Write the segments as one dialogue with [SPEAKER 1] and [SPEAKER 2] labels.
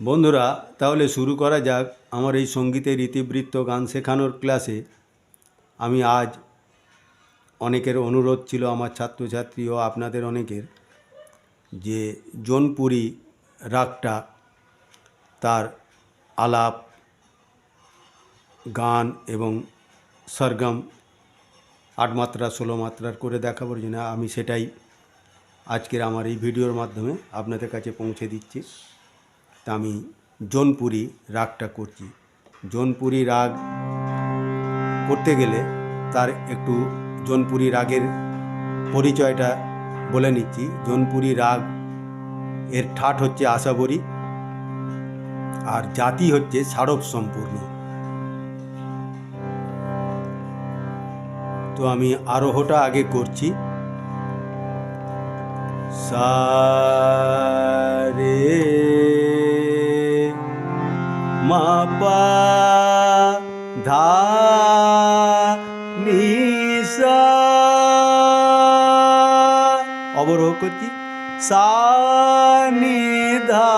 [SPEAKER 1] বন্ধুরা, তাহলে শুরু করা যাক আমার এই সঙ্গীতের ইতিবৃত্ত গান শেখানোর ক্লাসে। আমি আজ অনেকের অনুরোধ ছিল আমার ছাত্রছাত্রী ও আপনাদের অনেকের যে জোনপুরি রাগটা, তার আলাপ, গান এবং সরগম আট মাত্রা ষোলো মাত্রার করে দেখাবার জন্য আমি সেটাই আজকের আমার এই ভিডিওর মাধ্যমে আপনাদের কাছে পৌঁছে দিচ্ছি। আমি জোনপুরি রাগটা করছি। জোনপুরি রাগ করতে গেলে তার একটু জোনপুরি রাগের পরিচয়টা বলে নিচ্ছি। জোনপুরি রাগ এর ঠাট হচ্ছে আশাবরী, আর জাতি হচ্ছে সারব সম্পূর্ণ। তো আমি আরোহটা আগে করছি। সা মা পা ধা নি সা। অবরোহ করছি সা নি ধা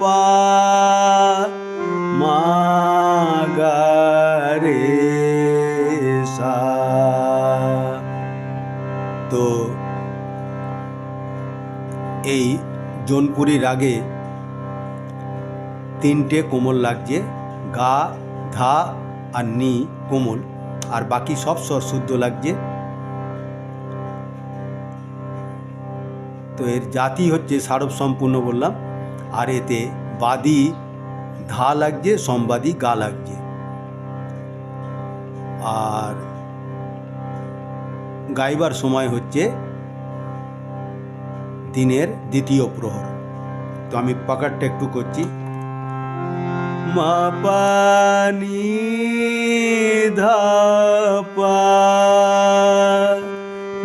[SPEAKER 1] পা। রে সা। তো এই জোনপুরি রাগে তিনটে কোমল লাগছে, গা, ধা আর নি কোমল, আর বাকি সব স্বর শুদ্ধ লাগছে। তো এর জাতি হচ্ছে সারব সম্পূর্ণ বললাম, আর এতে বাদি ধা লাগছে, সম্বাদী গা লাগছে। আর গাইবার সময় হচ্ছে দিনের দ্বিতীয় প্রহর। তো আমি পাকারটা একটু করছি। মা পানি ধাপা,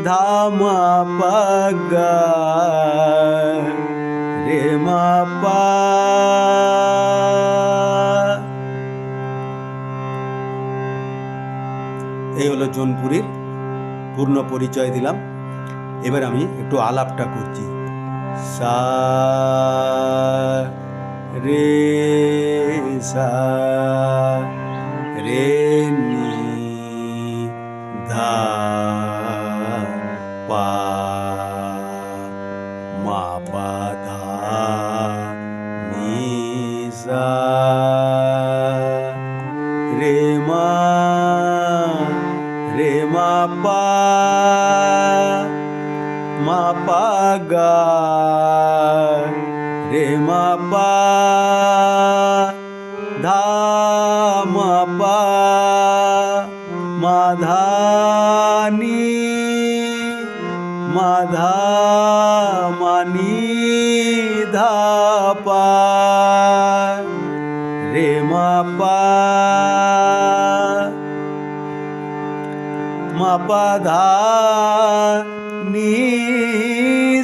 [SPEAKER 1] ধামা পাগা, রে মা পা। এই হলো জোনপুরীর পূর্ণ পরিচয় দিলাম। এবার আমি একটু আলাপটা করছি। সা রে সা রে নি ধা পা মা পা ধা নি সা রে মা রে মা পা মা পা গা রে মা মা ধা মানি ধা পা রে মা পা মা পা ধা নি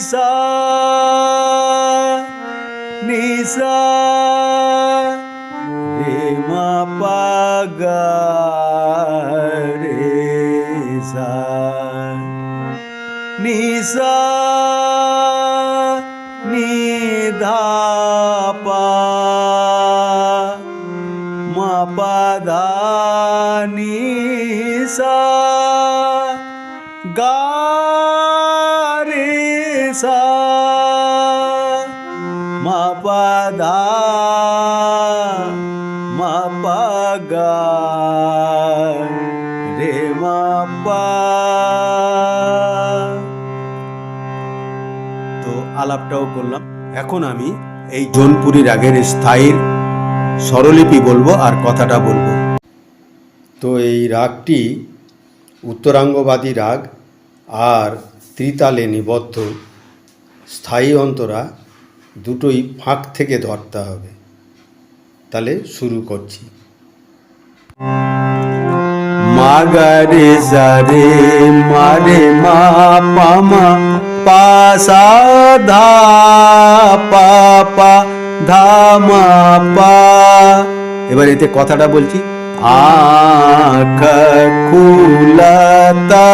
[SPEAKER 1] সা নি সা রে মা পা গা রে সা নি সা নি ধা পা মা আলাপটাও করলাম। এখন আমি এই জোনপুরি রাগের স্থায়ীর স্বরলিপি বলব আর কথাটা বলব। তো এই রাগটি উত্তরাঙ্গবাদী রাগ আর ত্রিতালে নিবদ্ধ স্থায়ী অন্তরা দুটোই ফাঁক থেকে ধরতে হবে। তাহলে শুরু করছি। মাগারে সারে মারে মা পামা পা পা ধা মা পা এবার এতে কথাটা বলছি। আখ খুলতা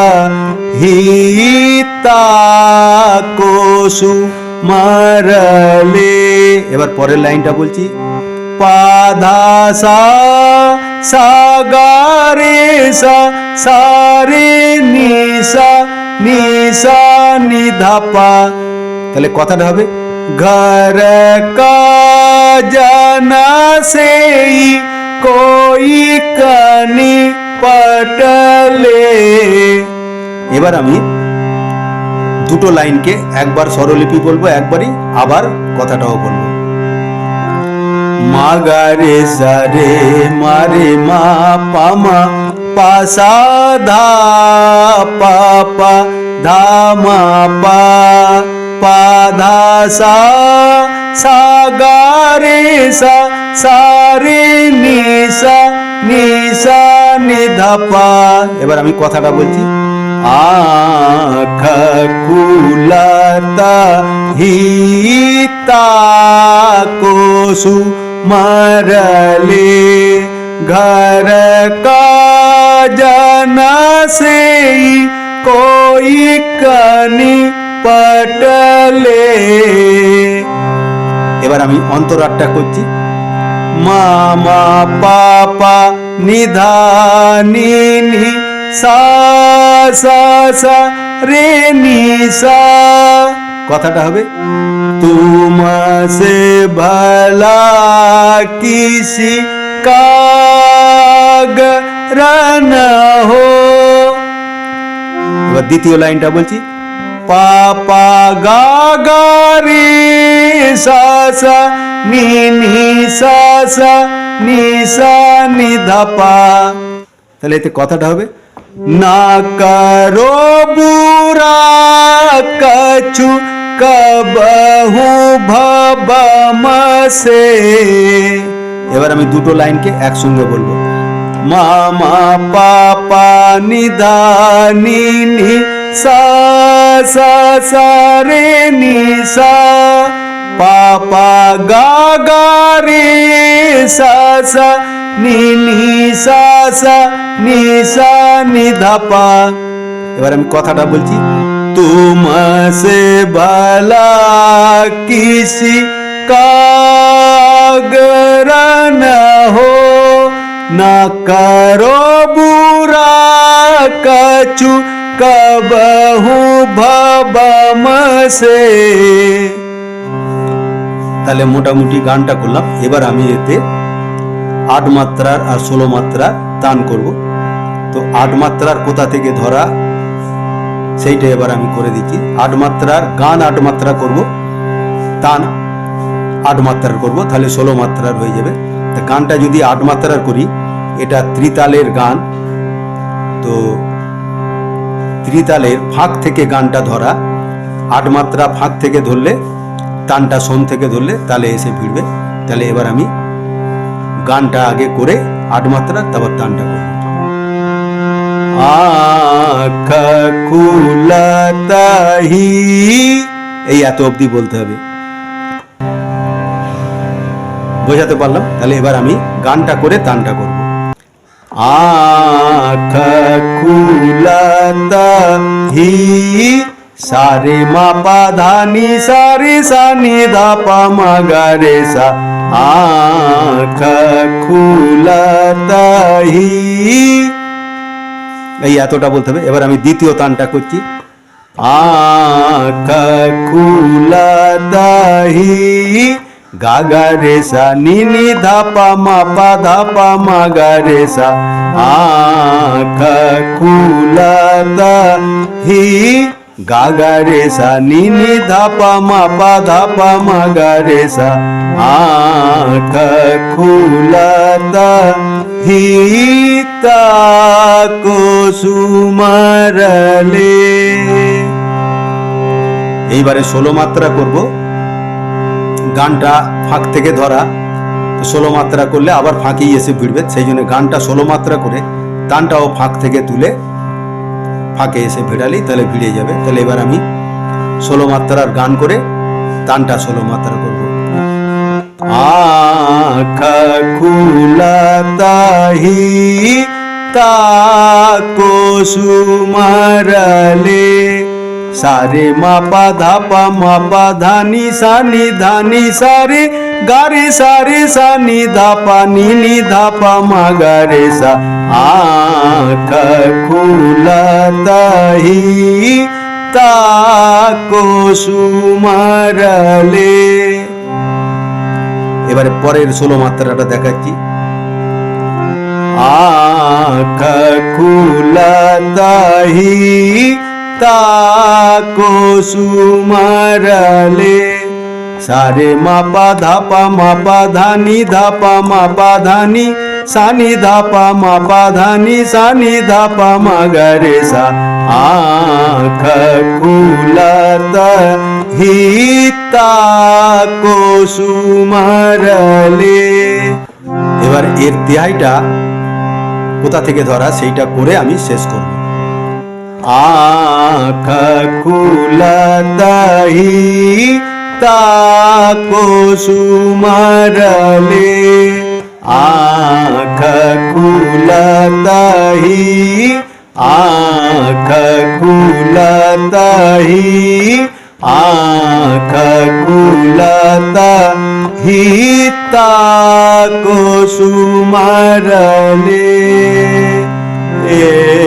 [SPEAKER 1] হিতা কোসু মারলে। এবার পরের লাইনটা বলছি। পাধা সা সা গা রে সা সা রে নি সা নি সা নি ধা তাহলে কথাটা হবে, ঘর কা জানা সে কই কানি পটলে? এবার আমি দুটো লাইনকে একবার স্বরলিপি বলব, একবারই আবার কথাটাও বলব। মাগারে সারে মারে মা পামা পাসা ধা পাপা ধা মা পা পা ধা সা সা গা রে সা সা রে নি সা নি সা নি ধা পা এবার আমি কথাটা বলছি আখ কুলতা হিতা কোসু মরলে घर का जाना से कोई কনি পটলে এবার আমি অন্তরাটটা করছি মামা পাপা নিধানি নি সা সা সা রে নি সা কথাটা হবে तुमसे भला किसी का हो এবার দ্বিতীয় লাইনটা বলছি, পাপা গা গা রে সা সা নি নি সা সা নি সা নি ধা পা তাহলে এতে কথাটা হবে, না করো বুরা কছু কবহু ভবম সে এবার আমি দুটো লাইনকে একসঙ্গে বলব। मामा पापा निदानी नी सा सा सा रे नी सा। पापा गा गा रे सा सा नी नी सा सा नी सा नी धापा। এবার আমি কথাটা বলছি। তোমাসে বালা কিসি কাগরা না হয় না করো বুরা কচু কবহু ভবম সে তাহলে মোটামুটি গানটা করলাম। এবার আমি এতে আট মাত্রার আর ষোলো মাত্রার তান করব। তো আট মাত্রার কোথা থেকে ধরা, সেইটা এবার আমি করে দিচ্ছি। আট মাত্রার গান আট মাত্রা করব, তান আট মাত্রার করব, তাহলে ষোলো মাত্রার হয়ে যাবে। তা গানটা যদি আট মাত্রার করি, এটা ত্রিতালের গান। তো ত্রিতালের ফাঁক থেকে গানটা ধরা, আট মাত্রা ফাঁক থেকে ধরলে, তানটা সোন থেকে ধরলে তাহলে এসে ভিড়বে। তাহলে এবার আমি গানটা আগে করে আট মাত্রা, তারপর তানটা করব। আখ কুলতাহি এই এত অবধি বলতে হবে। বোঝাতে পারলাম। তাহলে এবার আমি গানটা করে তানটা করব। আখ সারে মা পা ধানি সারে সা নি ধা পা মা গা রে সা। আখ কুলতাহি এই এতটা বলতে হবে। এবার আমি দ্বিতীয় তানটা করছি। আখ গাগা রে সা নি নি ধা পা মা পা ধা পা মা গা রে সা আখ কুলতাহি গাগা রে সা নি নি ধা পা মা পা ধা পা মা গা রে সা আখ কুলতাহি তাকো সুমারলে এইবারে ষোলো মাত্রা করব গানটা ফাঁক থেকে ধরা, তো ষোলো মাত্রা করলে আবার ফাঁকেই এসে ভিড়বে। সেই জন্য গানটা ষোলো মাত্রা করে তানটাও ফাঁক থেকে তুলে ফাঁকে এসে ভিড়ালি, তাহলে ভিড়ে যাবে। তাহলে এবার আমি ষোলো মাত্রার গান করে তানটা ষোলো মাত্রা করব। আখ খুলতাহি তাকো সুমারলে সারে মা পা ধা পা মা পা ধা নি সা নি ধা নি সারে গারে সারে সা নি ধা পা নি নি ধা পা মা গারে সা আখ খুলতাহি তাকো সুমারলে এবারে পরের ষোলো মাত্রাটা দেখাচ্ছি। আখ খুলতাহি তাকো সুমারলে সারে মাপা ধাপা, মাপা ধানি, ধাপা, মাপা ধানি, সানি ধাপা, মাপা ধানি, সানি ধাপা, মাগারে সা আখ খুলত হিতা কুসুমারলে এবার এর তিহাইটা কোথা থেকে ধরা, সেইটা করে আমি শেষ করব। आख खुलतही ताको सुमरले आख खुलतही आख खुलतही आख खुलतही ताको सुमरले ए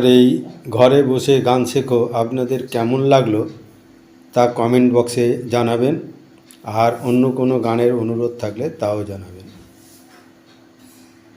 [SPEAKER 1] আমার এই ঘরে বসে গান শেখো, আপনাদের কেমন লাগল তা কমেন্ট বক্সে জানাবেন। আর অন্য কোনো গানের অনুরোধ থাকলে তাও জানাবেন।